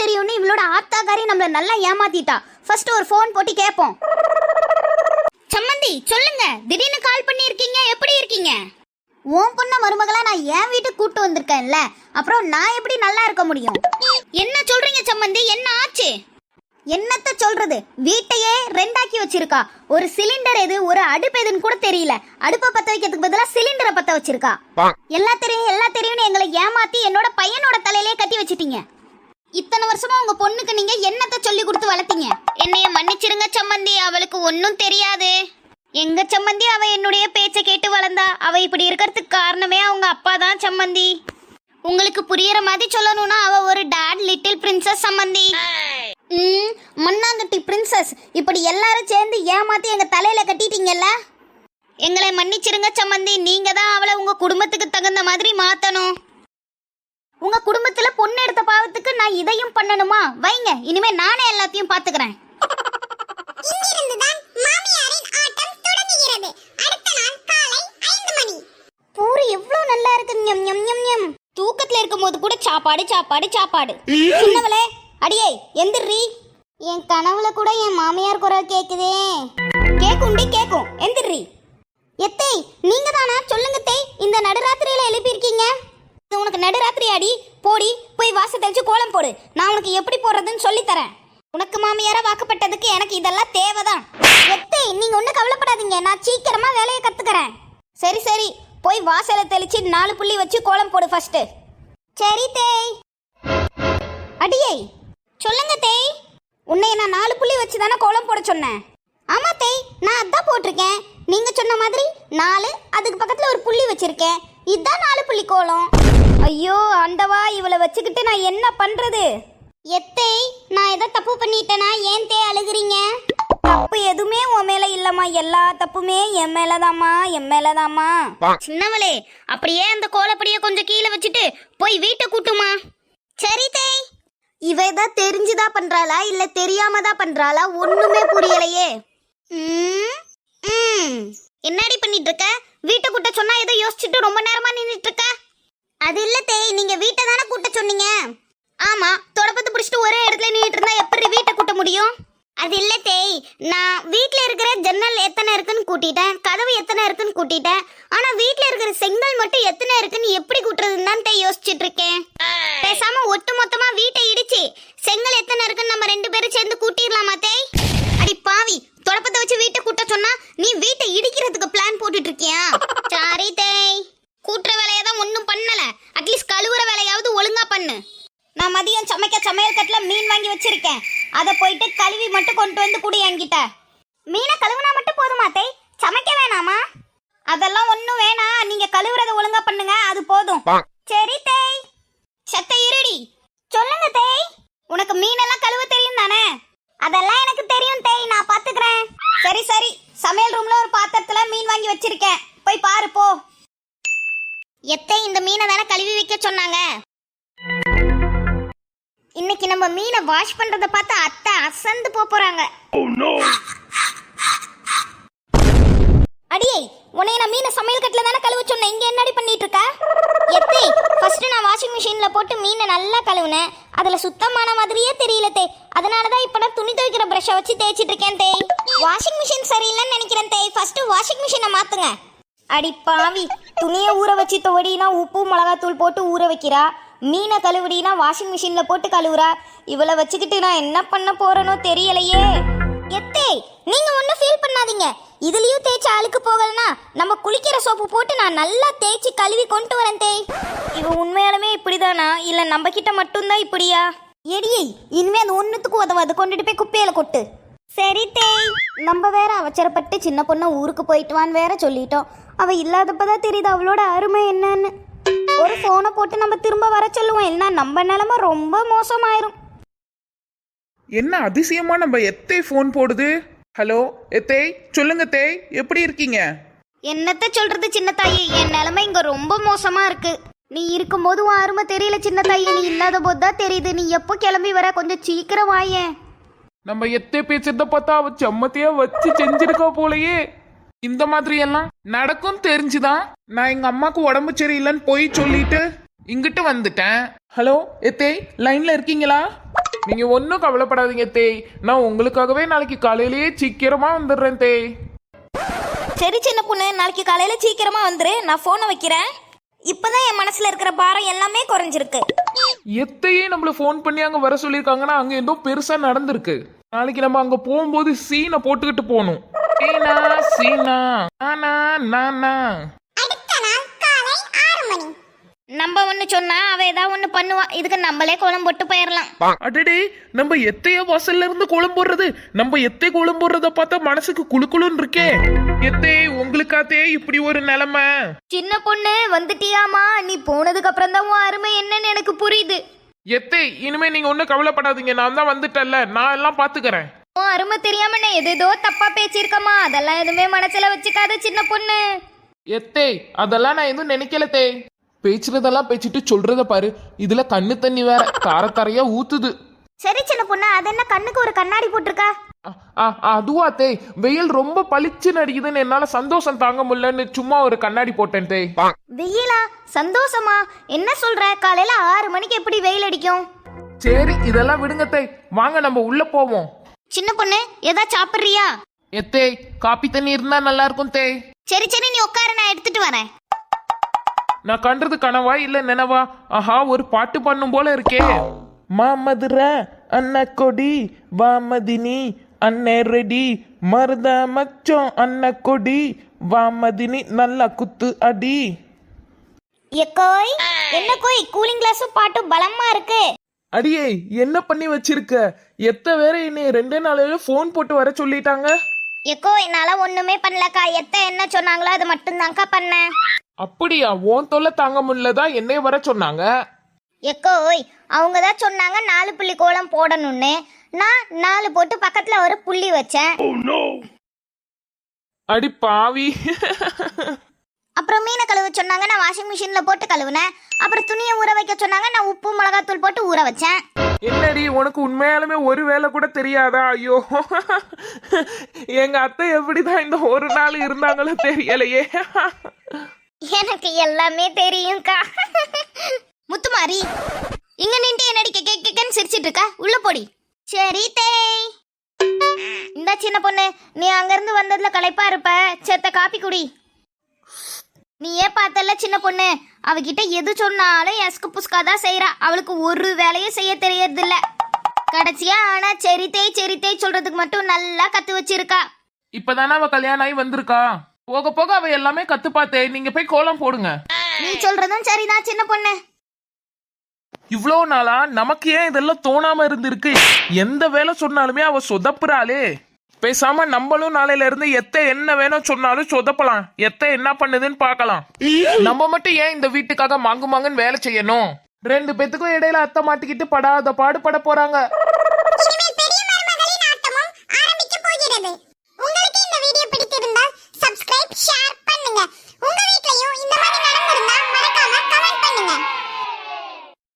தெரியும்னு இவளோட ஆத்தாக்காரி நம்மள நல்லா ஏமாத்திட்டா. ஃபர்ஸ்ட் ஒரு ஃபோன் போட்டு கேட்போம் சம்மந்தி சொல்லுங்க. திடீர்னு கால் பண்ணி இருக்கீங்க எப்படி இருக்கீங்க? உன் பொண்ண மருமகளா நான் என் வீட்டுக்கு கூட்டு வந்திருக்கேன்ல. அப்புறம் நான் எப்படி நல்லா இருக்க முடியும்? என்ன சொல்றீங்க சம்மந்தி? என்ன ஆச்சு? என்னத்த சொல்றது? வீட்டையே ரெண்டாக்கி வச்சிருக்கா. ஒரு சிலிண்டர் எது ஒரு அடுப்பு எதுன்னு கூட தெரியல. அடுப்பை பத்த வைக்கிறதுக்கு பதிலா சிலிண்டரை பத்த வச்சிருக்கா. எல்லா தெரியும் எல்லா தெரியும்னு எங்களை ஏமாத்தி என்னோட பையனோட தலையிலே கட்டி வச்சிட்டீங்க. இத்தனை வருஷமா உங்க பொண்ணுக்கு நீங்க என்னத்த சொல்லி கொடுத்து வளர்த்தீங்க? என்னைய மன்னிச்சிருங்க சம்மந்தி அவளுக்கு ஒன்னும் தெரியாது. எங்க சம்மந்தி அவ என்னுடைய பேச்ச கேட்டு வளர்ந்தா. அவ இப்படி இருக்கிறதுக்கு காரணமே அவங்க அப்பா தான் சம்மந்தி. உங்களுக்கு புரியற மாதிரி சொல்லணும்னா அவ ஒரு டாட் லிட்டில் பிரின்சஸ் சம்மந்தி. ம் மண்ணாங்கட்டி பிரின்சஸ் இப்படி எல்லாரும் சேர்ந்து ஏமாத்தி எங்க தலையில கட்டிட்டீங்கல்ல? எங்களை மன்னிச்சிருங்க சம்மந்தி. நீங்க தான் அவளை உங்க குடும்பத்துக்கு தகுந்த மாதிரி மாத்தணும். உங்க குடும்பத்துல பொண்ணு எடுத்த பாவத்துக்கு நான் இதையும் பண்ணணுமா? வைங்க இனிமே நானே எல்லாத்தையும் பாத்துக்கிறேன். இங்கிருந்துதான் மாமியாரின் ஆட்டம் தொடங்குகிறது. அடுத்த நாள் காலை ஐந்து மணி. பூரி எவ்வளவு நல்லா இருக்கு ஞம் ஞம் ஞம் ஞம். தூக்கத்துல இருக்கும்போது கூட சாப்பாடு சாப்பாடு சாப்பாடு. சின்னவளே அடியே எந்திரி. என் கனவுல கூட என் மாமியார் குரல் கேக்குதே. கேக்குண்டி கேக்கும். எந்திரி. எத்தை நீங்க தானா சொல்லுங்க தேய் இந்த நடுராத்திரியில எழுப்பியிருக்கீங்க. உனக்கு நடுராத்திரி அடி போடி போய் வாச தெளிச்சு கோலம் போடு. நான் உனக்கு எப்படி போடுறதுன்னு சொல்லி தரேன் உனக்கு மாமியார வாக்கப்பட்டதுக்கு எனக்கு இதெல்லாம் தேவைதான். எத்தை நீங்க ஒன்றும் கவலைப்படாதீங்க. நான் சீக்கிரமா வேலையை கத்துக்கிறேன். சரி சரி. போய் வாசலை தெளிச்சு நாலு புள்ளி வச்சு கோலம் போடு ஃபர்ஸ்ட் சரி தேய். அடியை சொல்லுங்க தேய். உன்னை நான் நாலு புள்ளி வச்சு தானே கோலம் போட சொன்னேன். ஆமா தேய். நான் அதான் போட்டிருக்கேன். நீங்க சொன்ன மாதிரி நாலு அதுக்கு பக்கத்துல ஒரு புள்ளி வச்சிருக்கேன். இதுதான் நாலு புள்ளி கோலம். ஐயோ ஆண்டவா இவளை வச்சுக்கிட்டு நான் என்ன பண்றது? எத்தை நான் ஏதோ தப்பு பண்ணிட்டேனா? ஏன் தே அழுகுறீங்க? தப்பு எதுவுமே உன் மேல இல்லம்மா. எல்லா தப்புமே என் மேலதாம்மா என் மேலதாம்மா. சின்னவளே அப்படியே அந்த கோலப்படிய கொஞ்சம் கீழே வச்சுட்டு போய் வீட்டை கூட்டுமா? சரி தேய் இவ தான் தெரிஞ்சுதா பண்றாளா இல்ல தெரியாம தான் பண்றாளா? ஒண்ணுமே புரியலையே. ம், ம். என்னடி பண்ணிட்டு இருக்க? வீட்டை கூட்ட சொன்னா ஏதோ யோசிச்சுட்டு ரொம்ப நேரமா அது இல்ல தேய் நீங்க வீட்டை தானே கூட்ட சொன்னீங்க? ஆமா தொடப்பத்தை பிடிச்சிட்டு ஒரே இடத்துல நின்னுட்டு இருந்தா எப்படி வீட்டை கூட்ட முடியும்? அது இல்ல தேய் நான் வீட்டில் இருக்கிற ஜன்னல் எத்தனை இருக்குன்னு கூட்டிட்டேன் கதவு எத்தனை இருக்குன்னு கூட்டிட்டேன். ஆனா வீட்டில் இருக்கிற செங்கல் மட்டும் எத்தனை இருக்குன்னு எப்படி கூட்டுறதுன்னு தான் தேய் யோசிச்சுட்டு இருக்கேன். பேசாம ஒட்டு மொத்தமா வீட்டை இடிச்சு செங்கல் எத்தனை இருக்குன்னு நம்ம ரெண்டு பேரும் சேர்ந்து கூட்டிடலாமா தேய்? அடி பாவி தொடப்பத்தை வச்சு வீட்டை கூட்ட சொன்னா நீ வீட்டை இடிக்கிறதுக்கு பிளான் போட்டுட்டு இருக்கியா? சாரி தேய். கூட்டுற வேலையை தான் ஒன்றும் பண்ணல. அட்லீஸ்ட் கழுவுற வேலையாவது ஒழுங்கா பண்ணு. நான் மதியம் சமைக்க சமையல் கட்டுல மீன் வாங்கி வச்சிருக்கேன். அதை போயிட்டு கழுவி மட்டும் கொண்டு வந்து குடி என்கிட்ட. மீனை கழுவுனா மட்டும் போதுமா தேய் சமைக்க வேணாமா? அதெல்லாம் ஒன்றும் வேணாம். நீங்க கழுவுறத ஒழுங்கா பண்ணுங்க அது போதும். சரி தேய் சத்த இருடி. சொல்லுங்க தேய் உனக்கு மீனெல்லாம் கழுவ தெரியும் தானே? அதெல்லாம் எனக்கு தெரியும் தேய் நான் பாத்துக்கிறேன். சரி சரி. சமையல் ரூம்ல ஒரு பாத்திரத்துல மீன் வாங்கி வச்சிருக்கேன். போய் பாரு போ. மீனை தானே கழுவி வைக்க சொன்னாங்க. இன்னைக்கு நம்ம மீனை வாஷ் பண்றத பார்த்து அத்தை அசந்து போறாங்க. அடியே உன்னை நான் மீனை சமையல் கட்டில தானே கழுவ சொன்னேன். இங்க என்னடி பண்ணிட்டு இருக்க? எத்தை ஃபர்ஸ்ட் நான் வாஷிங் மிஷின்ல போட்டு மீனை நல்லா கழுவுனேன். அதுல சுத்தமான மாதிரியே தெரியல தே. அதனால தான் இப்போ நான் துணி துவைக்கிற பிரஷை வச்சு தேய்ச்சிட்டு இருக்கேன் தேய் வாஷிங் மிஷின் சரியில்லைன்னு நினைக்கிறேன் தேய் ஃபர்ஸ்ட் வாஷிங் மிஷினை மாத்துங்க. அடி பாவி துணியை ஊற வச்சு துவடினா உப்பு மிளகாத்தூள் போட்டு ஊற வைக்கிறா. மீனை கழுவுடினா வாஷிங் மிஷினில் போட்டு கழுவுறா. இவளை வச்சுக்கிட்டு நான் என்ன பண்ண போறேனோ தெரியலையே. எத்தே நீங்க ஒன்றும் ஃபீல் பண்ணாதீங்க. இதுலயும் தேய்ச்சி அழுக்கு போகலனா நம்ம குளிக்கிற சோப்பு போட்டு நான் நல்லா தேய்ச்சி கழுவி கொண்டு வரேன் தேய் இவ உண்மையாலுமே இப்படிதானா? இல்ல நம்ம கிட்ட மட்டும்தான் இப்படியா? எடியை இனிமே அது ஒன்றுத்துக்கு உதவாது. கொண்டுட்டு போய் குப்பையில கொட்டு. சரி தேய். நம்ம வேற அவசரப்பட்டு சின்ன பொண்ணு ஊருக்கு போயிட்டு வான்னு வேற சொல்லிட்டோம். அவ இல்லாதப்பதான் தெரியுது அவளோட அருமை என்னன்னு. ஒரு போனை போட்டு நம்ம திரும்ப வர சொல்லுவோம். இல்லைன்னா நம்ம நிலைமை ரொம்ப மோசமாயிரும். என்ன அதிசயமா நம்ம எத்தை ஃபோன் போடுது? ஹலோ எத்தை சொல்லுங்க தேய். எப்படி இருக்கீங்க? என்னத்த சொல்றது சின்ன தாயி? என் நிலைமை இங்க ரொம்ப மோசமா இருக்கு. நீ இருக்கும்போது உன் அருமை தெரியல சின்ன தாயி. நீ இல்லாத போது தான் தெரியுது. நீ எப்போ கிளம்பி வர? கொஞ்சம் சீக்கிரம் வாயேன். நம்ம எத்தை பேசுறத பார்த்தா அவ செம்மத்தையா வச்சு செஞ்சிருக்கா போலயே. இந்த மாதிரி எல்லாம் நடக்கும் தெரிஞ்சுதான் நான் எங்க அம்மாக்கு உடம்பு சரியில்லைன்னு போய் சொல்லிட்டு இங்கிட்டு வந்துட்டேன். ஹலோ எத்தே லைன்ல இருக்கீங்களா? நீங்க ஒன்றும் கவலைப்படாதீங்க தேய் நான் உங்களுக்காகவே நாளைக்கு காலையிலேயே சீக்கிரமா வந்துடுறேன் தேய் சரி சின்ன பொண்ணு நாளைக்கு காலையில சீக்கிரமா வந்துரு. நான் போனை வைக்கிறேன். இப்பதான் என் மனசுல இருக்கிற பாரம் எல்லாமே குறைஞ்சிருக்கு. எத்தையே நம்மள ஃபோன் பண்ணி அங்கே வர சொல்லியிருக்காங்கன்னா அங்கே ஏதோ பெருசாக நடந்திருக்கு. நாளைக்கு நம்ம அங்கே போகும்போது சீனை போட்டுக்கிட்டு போகணும். சீனா சீனா நானா நானா. நம்ம ஒண்ணு சொன்னா அவ ஏதாவது ஒண்ணு பண்ணுவா. இதுக்கு நம்மளே கோலம் போட்டு போயிடலாம் அடடே நம்ம எத்தைய வாசல்ல இருந்து கோலம் போடுறது? நம்ம எத்தை கோலம் போடுறத பார்த்தா மனசுக்கு குளுக்குளுன்னு இருக்கே. எத்தே உங்களுக்காத்தே இப்படி ஒரு நிலைமை. சின்ன பொண்ணு வந்துட்டியாமா? நீ போனதுக்கு அப்புறம் தான் உன் அருமை என்னன்னு எனக்கு புரியுது. எத்தை இனிமே நீங்க ஒன்றும் கவலைப்படாதீங்க. நான் தான் வந்துட்டேன்ல. நான் எல்லாம் பாத்துக்கறேன். உன் அருமை தெரியாம நான் எதேதோ தப்பா பேசியிருக்கமா? அதெல்லாம் எதுவுமே மனசுல வச்சுக்காத சின்ன பொண்ணு. எத்தே அதெல்லாம் நான் எதுவும் நினைக்கல தே. பேச்சுறதெல்லாம் பேசிட்டு சொல்றத பாரு. இதுல கண்ணு தண்ணி வேற. தார தாரையா ஊத்துது. சரி சின்ன பொண்ணு அது என்ன கண்ணுக்கு ஒரு கண்ணாடி போட்டிருக்கா? அதுவா தே. வெயில் ரொம்ப பளிச்சுன்னு அடிக்குதுன்னு என்னால சந்தோஷம் தாங்க முடியலன்னு சும்மா ஒரு கண்ணாடி போட்டேன் தே. வெயிலா? சந்தோஷமா? என்ன சொல்ற? காலையில ஆறு மணிக்கு எப்படி வெயில் அடிக்கும்? சரி இதெல்லாம் விடுங்க தே. வாங்க நம்ம உள்ள போவோம். சின்ன பொண்ணு ஏதா சாப்பிடுறியா? எத்தே காப்பி தண்ணி இருந்தா நல்லா இருக்கும் தே. சரி சரி நீ உட்காரு நான் எடுத்துட்டு வரேன். நான் கண்டது கனவா இல்ல நினைவா? ஆஹா ஒரு பாட்டு பண்ணும் போல இருக்கே. மாமதுர அண்ண கொடி வாமதினி அண்ணே ரெடி. மருத மச்சம் அண்ண கொடி வாமதினி நல்லா குத்து அடி. எக்கோய் என்ன கோய் கூலிங் கிளாஸும் பாட்டும் பலமா இருக்கு. அடியே என்ன பண்ணி வச்சிருக்க? எத்த வேற என்னை ரெண்டே நாளையில ஃபோன் போட்டு வர சொல்லிட்டாங்க? எக்கோ என்னால ஒண்ணுமே பண்ணலக்கா. எத்த என்ன சொன்னாங்களோ அது மட்டும்தான்க்கா பண்ணேன். அப்படியா? உன் தொல்லை தாங்க முடியலதான் என்னை வர சொன்னாங்க? எக்கோய் அவங்க தான் சொன்னாங்க நாலு புள்ளி கோலம் போடணும்னு. நான் நாலு போட்டு பக்கத்துல ஒரு புள்ளி வச்சேன். அடி பாவி. அப்புறம் மீனை கழுவ சொன்னாங்க நான் வாஷிங் மிஷின்ல போட்டு கழுவுனேன். அப்புறம் துணியை ஊற வைக்க சொன்னாங்க நான் உப்பு மிளகாத்தூள் போட்டு ஊற வச்சேன். என்னடி உனக்கு உண்மையாலுமே ஒரு வேலை கூட தெரியாதா? ஐயோ. எங்க அத்தை எப்படிதான் இந்த ஒரு நாள் இருந்தாங்களோ தெரியலையே. எனக்கு எல்லாமே தெரியும்க்கா. முத்துமாரி இங்க நின்று என்னடி கே கேக்கன்னு சிரிச்சிட்டு இருக்க உள்ள போடி. சரி தேய் இந்த சின்ன பொண்ணு நீ அங்கிருந்து வந்ததுல களைப்பா இருப்ப. செத்த காப்பி குடி. நீ ஏன் பார்த்தல சின்ன பொண்ணு. அவகிட்ட எது சொன்னாலும் எஸ்கு புஸ்கா தான் செய்யறா அவளுக்கு ஒரு வேலையும் செய்ய தெரியறது இல்ல கடைசியா ஆனா செரித்தே தேய் தேய் சொல்றதுக்கு மட்டும் நல்லா கத்து வச்சிருக்கா. இப்பதானே அவ கல்யாணம் ஆகி வந்திருக்கா? போக போக அவ எல்லாமே கத்து பார்த்தே நீங்க போய் கோலம் போடுங்க. நீ சொல்றதும் சரிதான் சின்ன பொண்ணு. இவ்வளோ நாளா நமக்கு ஏன் இதெல்லாம் தோணாம இருந்திருக்கு? எந்த வேலை சொன்னாலுமே அவ சொதப்புறாளே. பேசாம நம்மளும் நாளையில இருந்து எத்த என்ன வேணும் சொன்னாலும் சொதப்பலாம். எத்த என்ன பண்ணுதுன்னு பார்க்கலாம். நம்ம மட்டும் ஏன் இந்த வீட்டுக்காக மாங்கு மாங்குன்னு வேலை செய்யணும்? ரெண்டு பேத்துக்கும் இடையில அத்தை மாட்டிக்கிட்டு படாத பாடு பட போறாங்க.